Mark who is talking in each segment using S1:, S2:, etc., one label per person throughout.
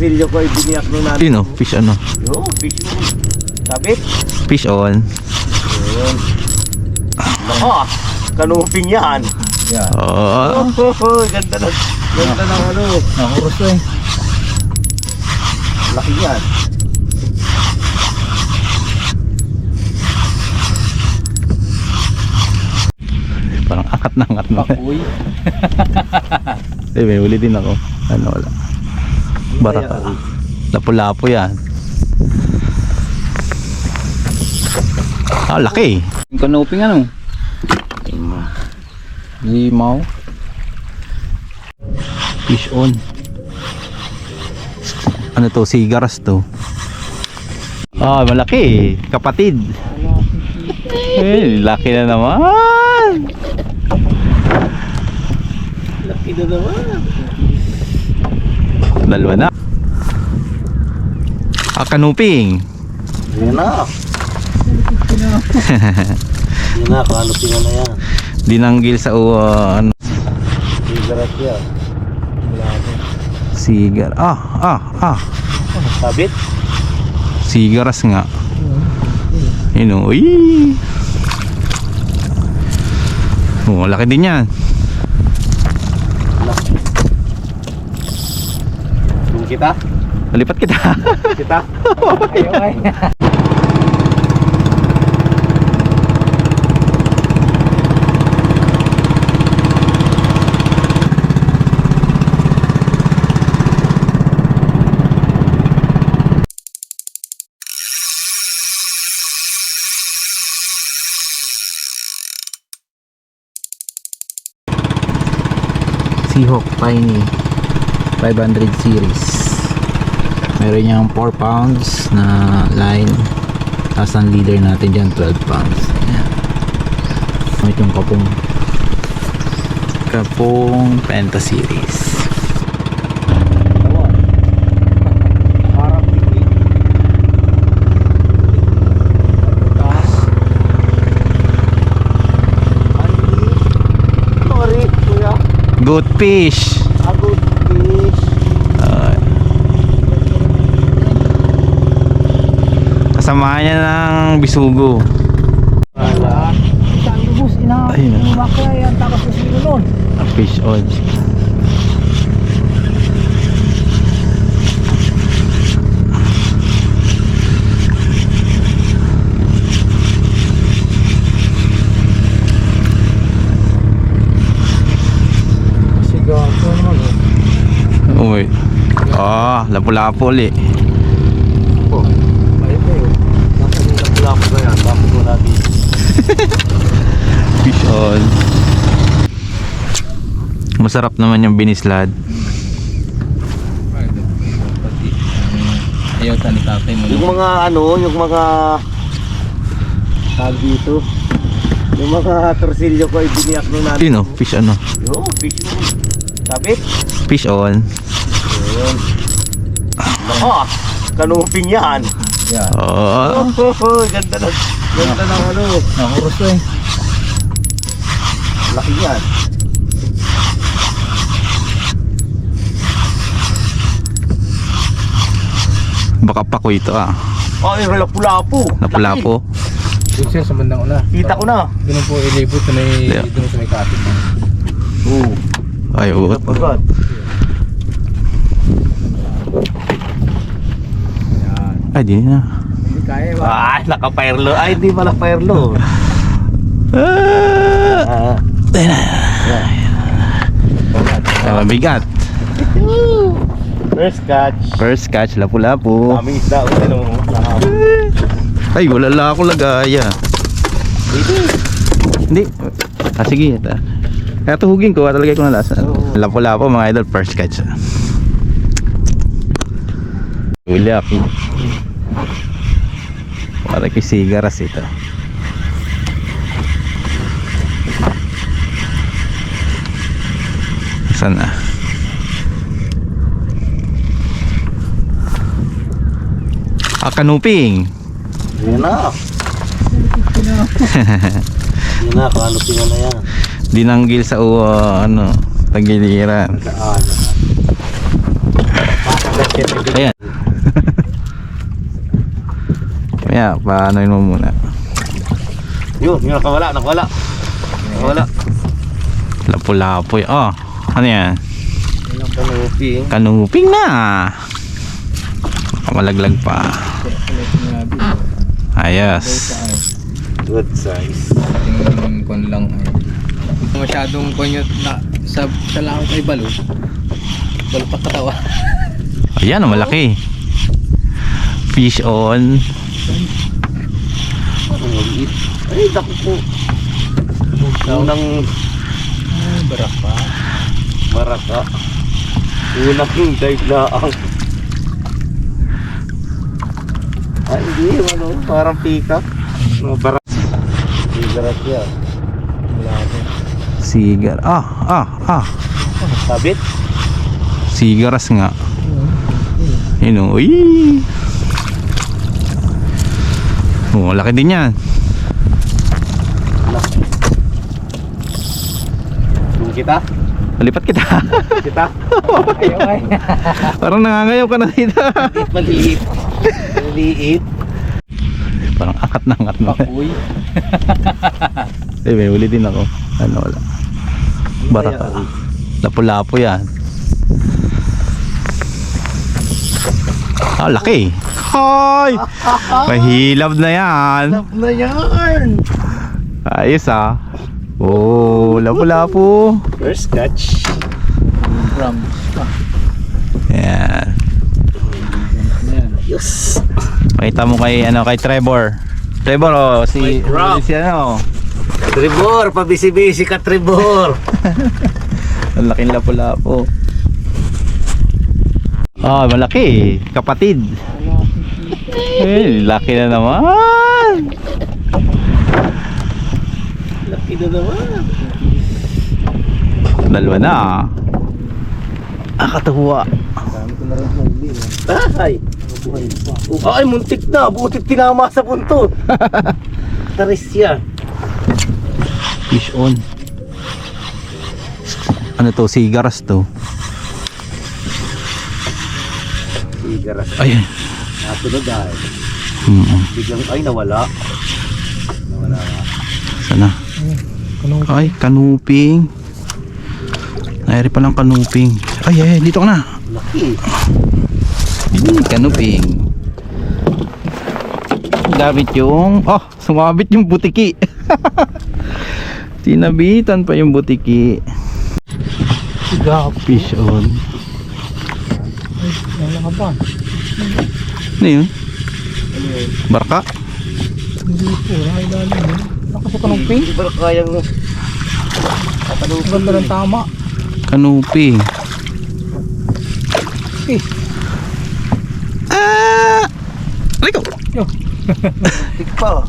S1: torsilyo ko ay biniyak nung natin.
S2: Yun fish ano.
S1: Yo, fish mo. Sabit.
S2: Fish on.
S1: Yun. Ah, kanuping yan.
S3: Yan.
S2: Oh.
S1: Oh, ganda na. Ganda ng ano.
S3: Nakurus to eh.
S1: Laki yan.
S2: Parang angat na angat na.
S3: Pakuy.
S2: Eh, may huli din ako. Ano wala. Baraka. Lapu-lapo yan. Ah, laki.
S3: Yung kanoping ano? Limaw.
S2: Fish on. Ano to? Sigaras to. Ah, malaki. Kapatid. Eh, laki na naman.
S1: Laki na naman.
S2: Dalawa na. Ah, kanuping.
S1: Yan na. Yan na, kanuping na yan.
S2: Dinanggil sa ano,
S1: Sigarat yan.
S2: sigar. Ah, ah, ah.
S1: Sabit.
S2: Sigaras nga. Yun o. Uy! Oh, laki din yan.
S1: Yung kita.
S2: Lipat kita.
S1: Kita.
S3: Ayaw ay.
S2: Seahawk Tiny 500 series. Meron niyang 4 pounds na line. Tapos ang leader natin dyan 12 pounds. Ayan. Ito yung kapong kapong Penta series. Good fish. Kasamahan niya ng bisugo.
S1: Wala.
S3: Isang lubos, ina.
S2: Ayun na.
S3: Umakla yan. Tapos sa sino nun.
S2: Fish
S3: naman oh.
S2: Uy. Ah, lapu-lapu ulit.
S1: Oh, ayun na yun. Nasa ko ba yan? Bakit mo natin?
S2: Fish on. Masarap naman yung binislad.
S3: Ayaw ta ni tatay mo.
S1: Yung mga ano, yung mga tag dito. Yung mga torsilyo ko ay biniyak nung natin.
S2: Yun oh, fish ano.
S1: Yo, fish mo. Sabit.
S2: Fish on.
S1: Yun. Ah, kanuping yan.
S3: Yan.
S2: Oh.
S1: Oh, ganda na. Ganda ng ano.
S3: Nakurus to eh.
S1: Laki yan.
S2: Baka pako ito ah.
S1: Oh, yung lapu-lapu.
S2: Lapu-lapu.
S3: Doon siya sa bandang una.
S1: Kita ko na.
S3: Ganun po ilibot sa may,
S2: Yeah.
S3: doon sa may kapit.
S1: Oo.
S2: Ay, uot.
S1: Pagod.
S2: Ay, di na.
S3: Hindi kaya ba?
S1: Ay, naka-firelo. Ay, di pala firelo.
S2: Ah!
S1: Ah.
S2: Ah, mabigat.
S1: First catch.
S2: First catch, lapu-lapu.
S1: Daming isda. Ano, nakahapon.
S2: Ay, wala lang ako lagaya. Hindi. Ah, sige. Ito. Tuhugin ko, talagay ko na lasa. Lapu-lapu mga idol, first catch. Ulap. Para kay sigaras ito. Saan na? Ah, kanuping.
S1: Yan na. Yan na, kanuping na yan.
S2: Dinanggil sa uh, ano, tagiliran. Ayan. Kaya, paano yun mo muna?
S1: Yun, yun, nakawala, nakawala. Nakawala.
S2: Lapo-lapo. y- Oh, ano yan?
S1: Kanuping.
S2: Kanuping na. Kamalaglag pa. Ayos.
S1: Good size.
S3: Ating kon lang. ay. Masyadong kon yun na sa sa laot ay balo. Balo pa katawa.
S2: Ayan, oh, malaki. Fish on.
S1: Ay, dako po. Unang
S3: Ay, barak pa.
S1: maraka. Unang dive laang. Ay, hindi. Ano, parang pika. No, barak. Bigarat yan.
S2: Sigar. Ah, ah, ah.
S1: Sabit?
S2: Sigaras nga. Yun o. Uy. Oh, laki din yan.
S1: Yung kita?
S2: Palipat kita.
S1: Kita?
S3: Ay, ay.
S2: Parang nangangayaw ka na dito.
S1: Maliit. Maliit.
S2: Parang angat na angat na.
S3: Pakuy.
S2: Eh, may huli din ako. Ano wala. Baraka. Lapo-lapo yan. Ah, laki. Hoy! Mahilab na yan.
S1: Love na yan!
S2: Ayos ah. Oh, lapo-lapo.
S1: First catch.
S3: Ram.
S2: Yan.
S1: Yes!
S2: Pakita mo kay ano kay Trevor. Trevor oh, si
S1: Rock.
S2: si ano.
S1: Tribor! Pabisi-bisi ka, Tribor!
S2: Ang laking lapo-lapo. Ah, malaki. Kapatid. Eh, laki na naman.
S1: Laki na naman.
S2: Dalawa na. Katuwa.
S3: Dami ko na rin huli. no?
S1: Ay! Oh, ay, muntik na. Butit tinama sa buntot. Taris yan.
S2: Fish on. Ano to? Sigaras to.
S1: Sigaras.
S2: Ay.
S1: Nasunod ay.
S2: Hmm.
S1: Biglang, ay, nawala. Nawala.
S2: Sana. Ay, kanuping. Nayari palang kanuping. Ay, ay, dito ka na.
S1: Laki.
S2: Hmm, kanuping. Gamit yung... Oh, sumabit yung butiki. Sinabitan pa yung butiki. Fish on.
S3: Ay, wala ka ba?
S2: Ano yun? Barka?
S3: Hindi po. Nakailalim yun. Nakasa ka ng pink.
S1: Hindi ba kayang...
S3: Ang ganda ng tama.
S2: Kanuping.
S3: Eh,
S2: Ah! Aliko!
S3: yo.
S1: Tik pa.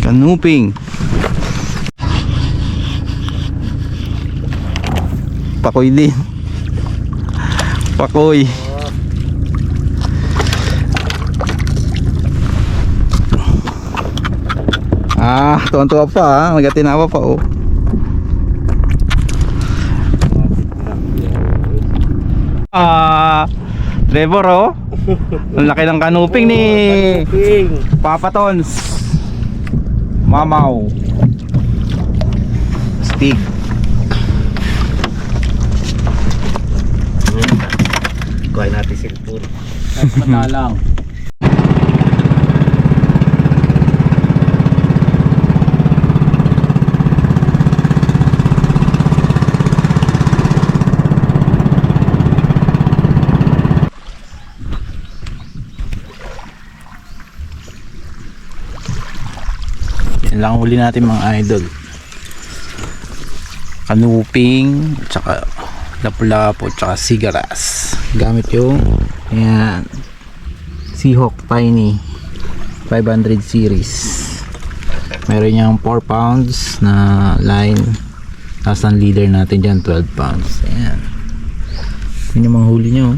S2: Kanuping. Pakoy din. Pakoy. Ah, tuwan-tuwa pa ha. Nagkatinawa pa oh. Ah, Trevor oh. Ang laki ng kanuping ni. Papa Tons. Mamaw. Stick.
S1: Kuhain natin cellphone.
S3: Kahit madalang.
S2: Yan lang ang huli natin mga idol. Kanuping, tsaka lapu-lapu, tsaka sigaras. Gamit yung ayan, Seahawk Tiny 500 series. Meron niyang 4 pounds na line. Tapos ang leader natin dyan 12 pounds. Ayan. Yun yung mga huli niyo.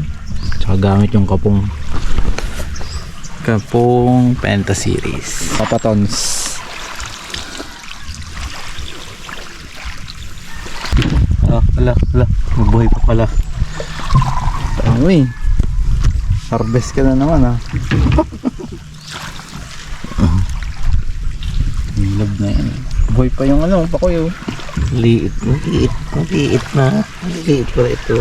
S2: Tsaka gamit yung kapong kapong Penta series. Papatons.
S1: Oh, Ala, ala. Mabuhay pa pala.
S2: Uy. Harvest ka na naman ah. Hilab na yan. Buhay pa yung ano, pakoy oh.
S1: Liit, maliit, maliit na. Maliit pala ito.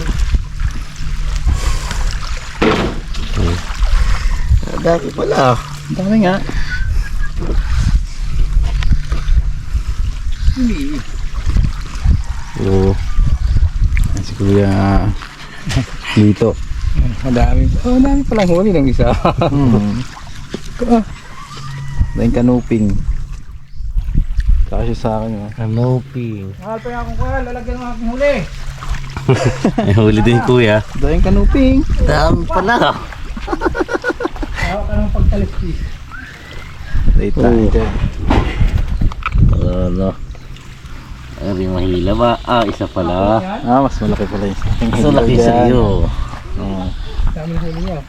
S1: Hmm. Ang dami pala.
S2: Dami nga.
S1: Oo.
S2: Yan Si Kuya Lito.
S3: Madami. Oh, madami palang huli ng isa.
S2: Hmm. Dahil kanuping. Kasya sa akin oh.
S1: Canopy.
S3: Mahal pa yung akong kuya, lalagyan ng aking huli.
S1: May huli din kuya.
S2: Dahil kanuping.
S1: Dami pala.
S3: Hawak ka ng pagtalisti.
S2: Dahil tayo
S1: Oo.
S2: dyan.
S1: Ano? Ari mahila ba? Ah, isa pala.
S2: Ah, mas malaki pala yung sa akin.
S1: Mas laki sa iyo.
S2: Oo.
S3: Dami huli niya.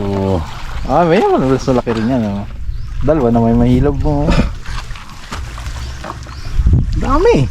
S1: Oo.
S2: Ah, may naman mas malaki rin yan oh. Dalawa na may mahilab mo. oh. Dami.